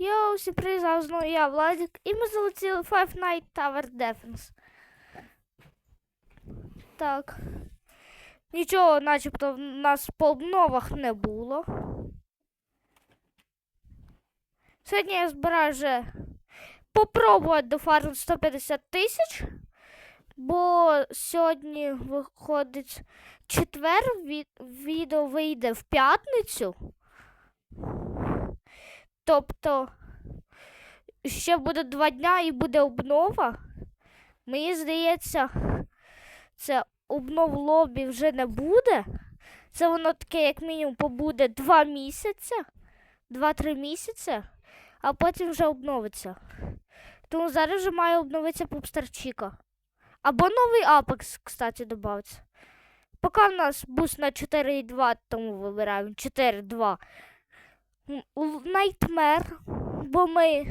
Йоу, всім привіт, знову я, Владик, і ми залетіли Five Night Tower Defense. Так. Нічого, начебто, в нас по обновах не було. Сьогодні я збираю вже попробувати до фарм 150 тисяч, бо сьогодні виходить четвер, відео вийде в п'ятницю. Тобто ще буде два дня і буде обнова. Мені здається, це обнов лобі вже не буде. Це воно таке, як мінімум, побуде два місяці, два-три місяці, а потім вже обновиться. Тому зараз вже має обновитися попстарчика. Або новий Apex, кстати, додається. Поки в нас буст на 4,2, тому вибираємо 4,2. У- Nightmare, бо ми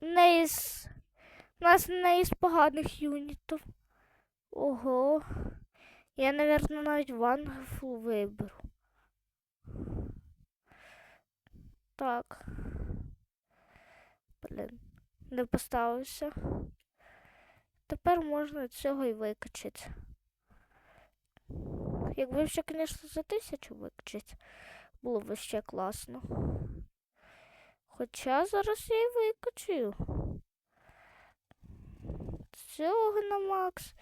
не із. Нас не із поганих юнітів. Ого. Я, напевно, навіть вангфу виберу. Так. Блін, не поставився. Тепер можна цього і викачати. Якби ще, звісно, за тисячу викачати. Було б ще класно. Хоча зараз я і викачую. Цього на макс,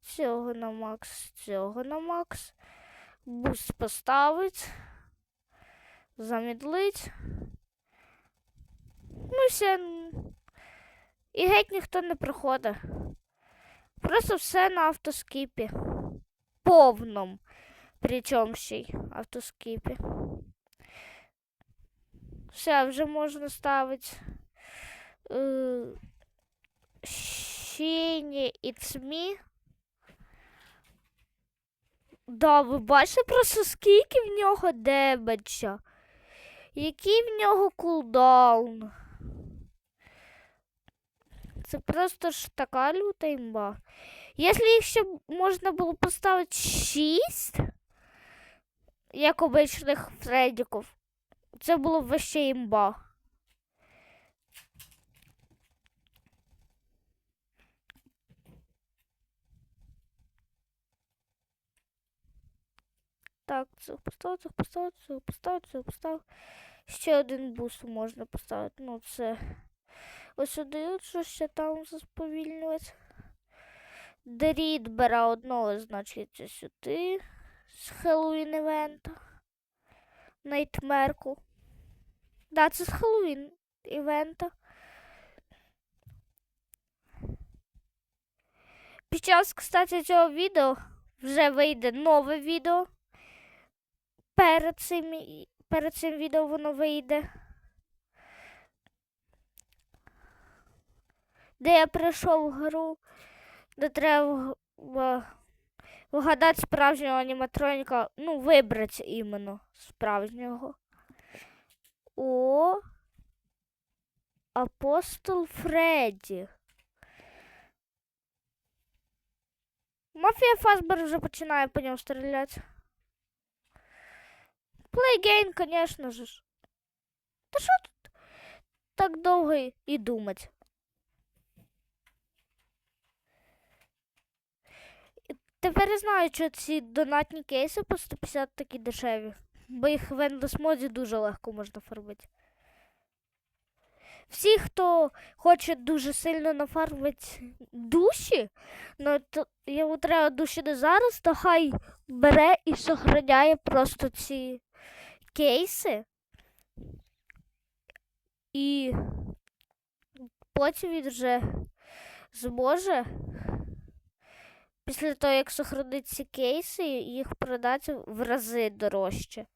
цього на макс, цього на макс. Буст поставить. Замідлить. Ну все. І геть ніхто не приходить. Просто все на автоскіпі. Повному. Причому ще й автоскіпі. Все, вже можна ставити Шіні і Цмі. Да, ви бачите просто скільки в нього дебеджа. Який в нього кулдаун. Це просто ж така люта імба. Якщо їх ще можна було поставити 6, як обичних фредіків, це було б вообще імба. Так, це поставив, це поставив, це поставив, це поставив. Ще один буст можна поставити. Ну, це ось сюди, що ще там сповільнювати. Дріт бере одного, значить, сюди. З Хеллоуін івента. Найтмерку. Да, це з Хеллоуін івента. Під час, кстати, цього відео вже вийде нове відео. Перед цим, перед цим відео воно вийде. Де я пройшов гру, де треба вгадати справжнього аніматроніка, ну, вибрати іменно справжнього. О, Апостол Фредді. Мафія Фасбер вже починає по ньому стріляти. Плейгейн, конечно же. Та що тут так довго і- думати? Тепер я знаю, що ці донатні кейси по 150 такі дешеві. Бо їх в моді дуже легко можна фармити. Всі, хто хоче дуже сильно нафармити душі, ну то йому треба душі не зараз, то хай бере і сохраняє просто ці кейси. І потім він вже зможе, після того, як сохранить ці кейси, їх продати в рази дорожче.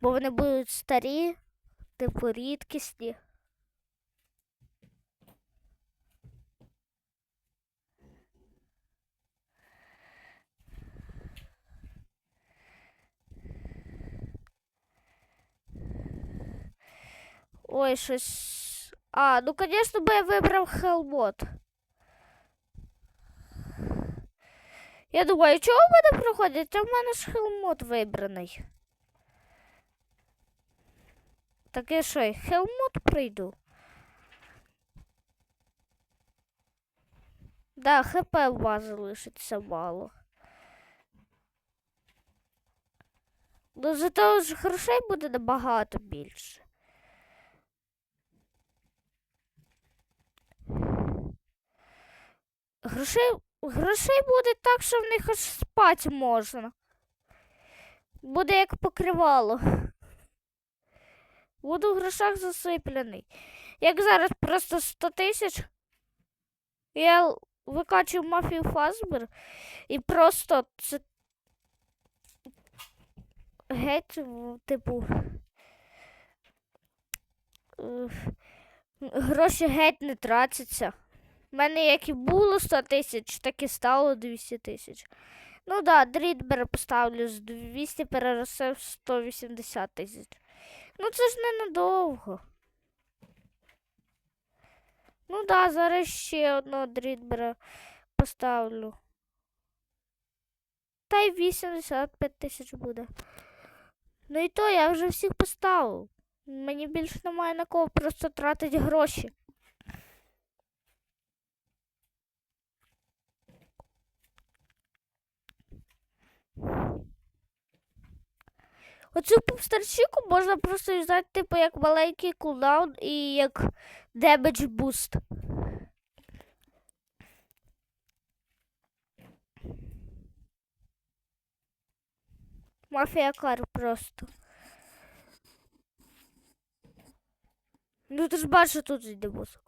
Бо вони будуть старі, типу рідкісні. Ой, щось. А, ну, звісно, би я вибрав Хелбот. Я думаю, чого в мене проходять? А в мене ж хелмот вибраний. Так я що, і хелмут прийду? Да, хп у вас залишиться мало. Ну, зато ж грошей буде набагато більше. Грошей, грошей буде так, що в них аж спати можна. Буде як покривало. Буду в грошах засипляний. Як зараз просто 100 тисяч. Я викачую мафію Фазбер і просто це геть, типу. е, Гроші геть не тратяться. У мене як і було 100 тисяч, так і стало 200 тисяч. Ну да, дрітбер поставлю з 200 переросте в 180 тисяч. Ну це ж ненадовго. Ну да, зараз ще одного дрітбера поставлю. Та й 85 тисяч буде. Ну і то я вже всіх поставив. Мені більше немає на кого просто тратити гроші. Оцю повстарчику можна просто юзати, типу, як маленький кулдаун і як демедж буст. Мафія кар просто. Ну ти ж бачиш, тут йде бус.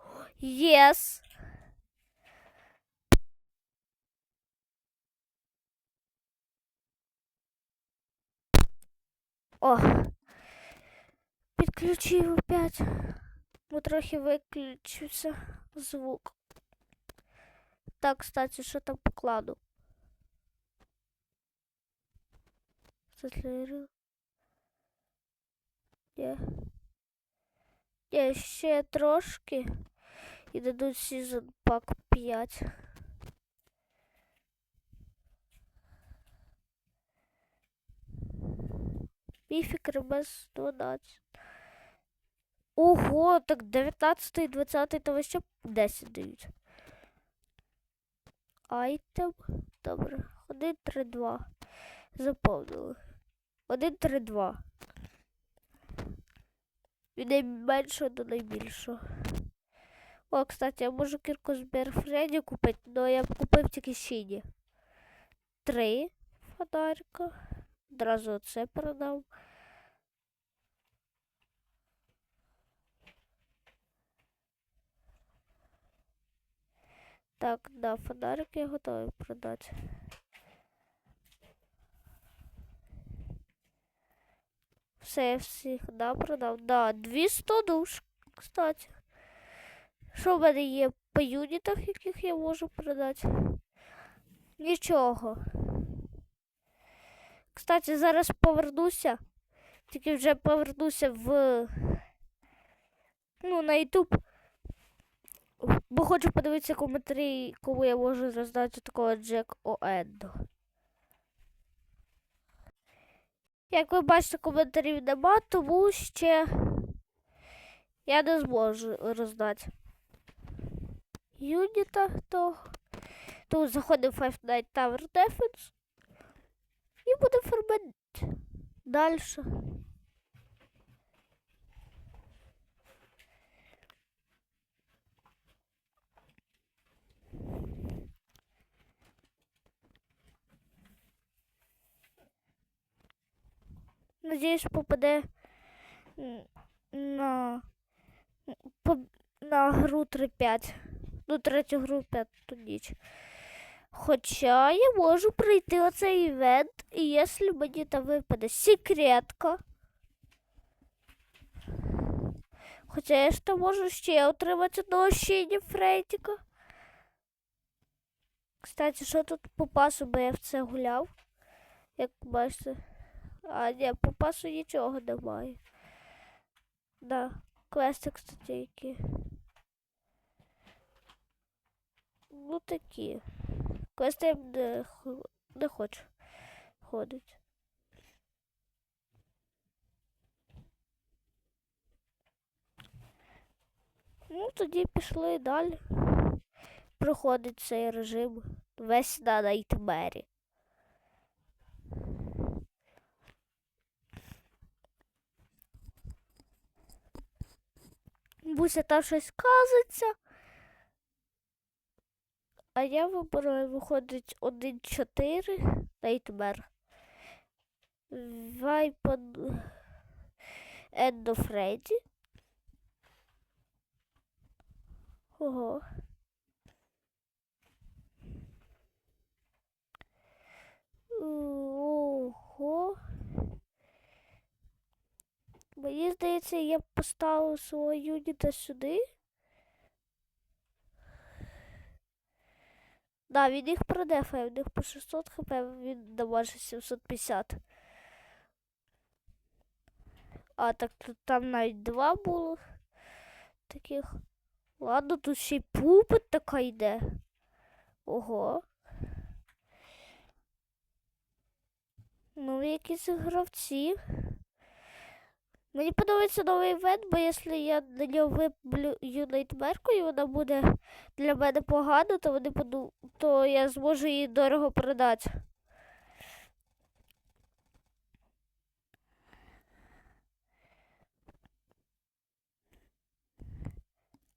Єс. О. Підключив опять. Бо трохи виключився звук. Так, кстати, що там покладу? Затлерю. Є. Є ще трошки. І дадуть сезон пак 5. Міфік Ребес 12. Ого, так 19 і 20 то ще 10 дають. Айтем. Добре. 1, 3, 2. Заповнили. 1, 3, 2. Від найменшого до найбільшого. О, кстати, я можу кірку з Берфреді купити, але я б купив тільки сіні. Три фонарика. Одразу оце продав. Так, да, фонарик я готовий продати. Все, я всіх, да, продав. Да, 200 душ, кстати. Що в мене є по юнітах, яких я можу продати? Нічого. Кстати, зараз повернуся. Тільки вже повернуся в. Ну, на YouTube. Бо хочу подивитися коментарі, кому я можу роздати такого Джек Оендо. Як ви бачите, коментарів нема, тому ще я не зможу роздати. Юніта то. Тут в Five Nights Tower Defense. І буде фармити далі. Надіюсь, попаде на, на гру 3-5. Ну, третю гру 5 ніч. Хоча я можу пройти оцей івент, і якщо мені там випаде секретка. Хоча я ж там можу ще отримати одного щиня Фрейтіка. Кстати, що тут по пасу, бо я в це гуляв. Як бачите. А, ні, по пасу нічого немає. Да, квести, кстати, які. Ну такі. Я не, не хочу ходить. Ну, тоді пішли далі. Проходить цей режим весь на найтмері. Буся там щось казиться. А я вибираю, виходить 1-4 найтмер. Вайпан Ендо Фредді. Ого. Ого. Мені здається, я поставив свого юніта сюди. Да, він їх продефає, в них по 600 хп, він дамажить 750. А, так тут там навіть два було таких. Ладно, тут ще й пупит така йде. Ого. Ну, якісь гравці. Мені подобається новий івент, бо якщо я на нього виплю юнайтмерку і вона буде для мене погана, то вони поду... то я зможу її дорого продати.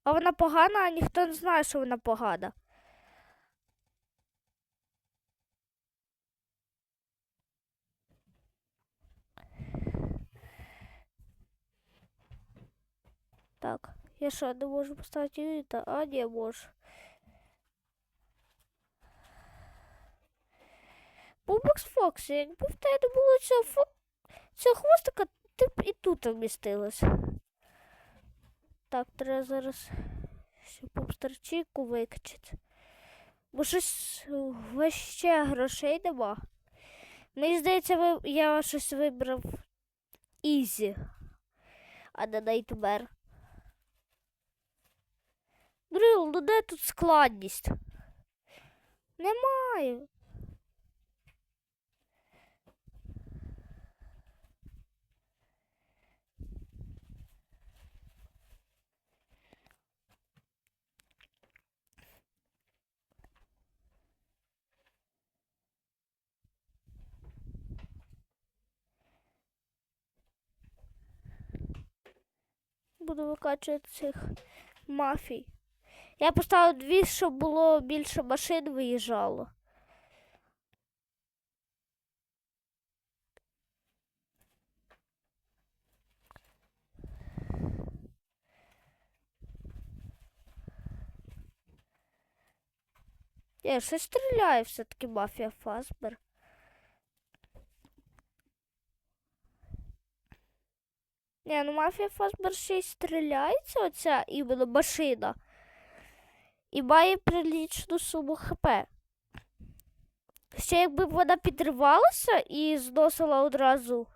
А вона погана, а ніхто не знає, що вона погана. Так, я що, не можу поставити юніта? А, не можу. Бубокс Фокс, якби в тебе не було цього, фо... цього хвостика, ти б і тут вмістилась. Так, треба зараз попстерчику викачати. Бо щось ще грошей нема. Мені здається, я щось вибрав Ізі, а не Найтмер. Грил, ну де тут складність? Немає. Буду викачувати цих мафій. Я поставив дві, щоб було більше машин виїжджало. Я щось стріляє все-таки мафія Фасбер. Не, ну мафія Фасбер ще й стріляється, оця іменно машина. І має прилічну суму ХП. Ще якби вона підривалася і зносила одразу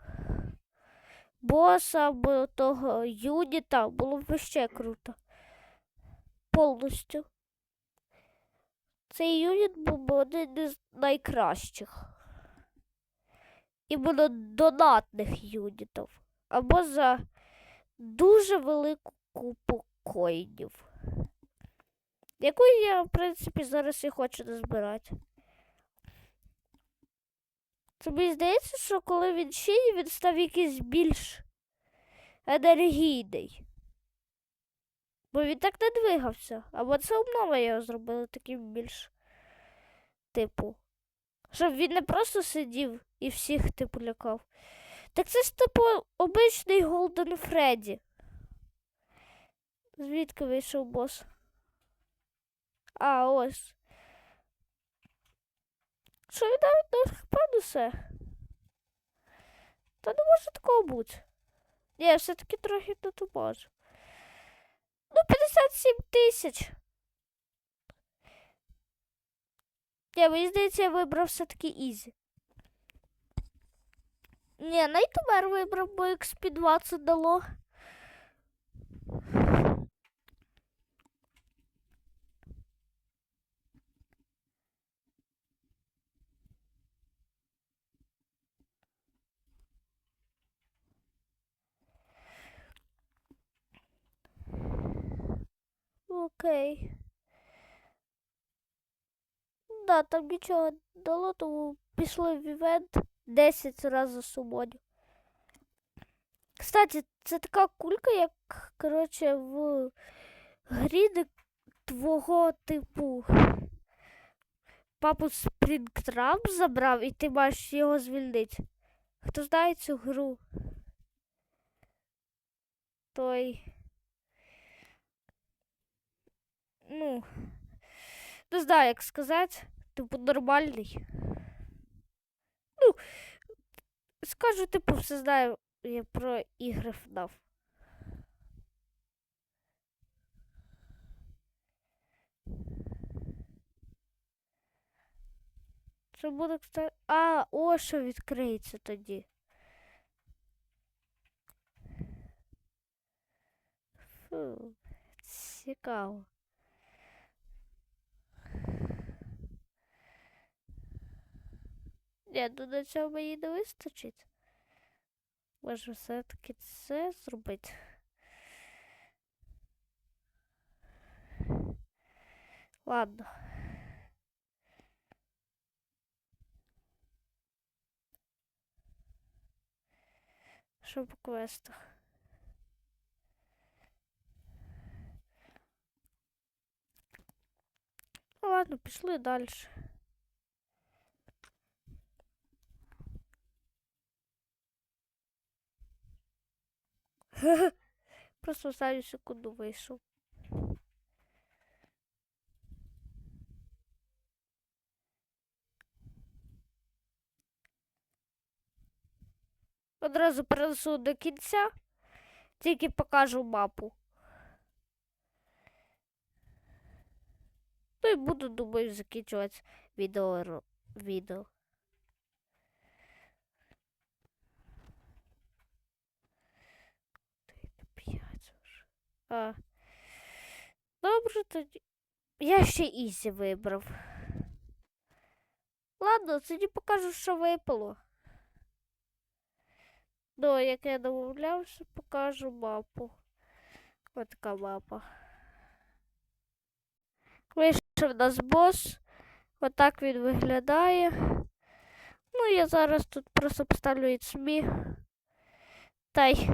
боса або того юніта, було б ще круто. Повністю. Цей юніт був один із найкращих. Іменно донатних юнітів. Або за дуже велику купу коїнів. Яку я, в принципі, зараз і хочу назбирати. Тобі здається, що коли він чині, він став якийсь більш енергійний. Бо він так не двигався. Або це обнова його зробили таким більш типу. Щоб він не просто сидів і всіх типу лякав. Так це ж типу обичний Голден Фредді. Звідки вийшов бос? А, ось. Що він навіть несе? Та не може такого бути. Ні, все-таки трохи не то може. Ну, 57 тисяч. Ні, мені здається, я вибрав все-таки Ізі. Ні, найтмер вибрав, бо XP 20 дало. Окей. Да, там нічого дало, тому пішли в івент 10 разів сумонів. Кстати, це така кулька, як, коротше, в грі твого типу. Папу Спрінгтрап забрав, і ти маєш його звільнити. Хто знає цю гру? Той. Ну, не знаю, як сказати. Типу нормальний. Ну, скажу, типу, все знаю я про ігри FNAF. Що буде, кстати. А, о, що відкриється тоді. Фу, цікаво. Ні, ну на цьому мені не вистачить. Може все-таки це зробити. Ладно. Що по квестах? Ну ладно, пішли далі. Просто останню секунду вийшов. Одразу перенесу до кінця, тільки покажу мапу. Ну і буду, думаю, закінчувати відео. відео. П'ять вже. А. Добре тоді. Я ще Ізі вибрав. Ладно, тоді покажу, що випало. Ну, як я домовлявся, покажу мапу. Ось така мапа. Вийшов нас бос. Отак він виглядає. Ну, я зараз тут просто поставлю XMI. Та й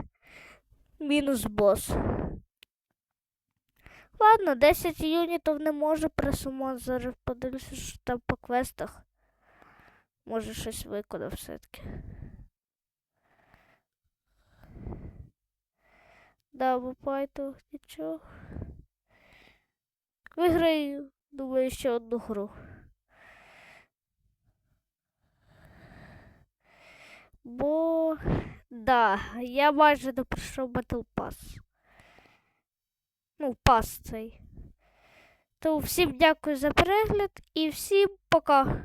мінус бос. Ладно, 10 юнітів не може пресумон. Зараз подивлюся, що там по квестах. Може щось виконав все-таки. Да, поэтому нічого. Виграю, думаю, ще одну гру. Бо да, я майже не пройшов Battle Pass. Ну, пас цей. То всім дякую за перегляд і всім пока.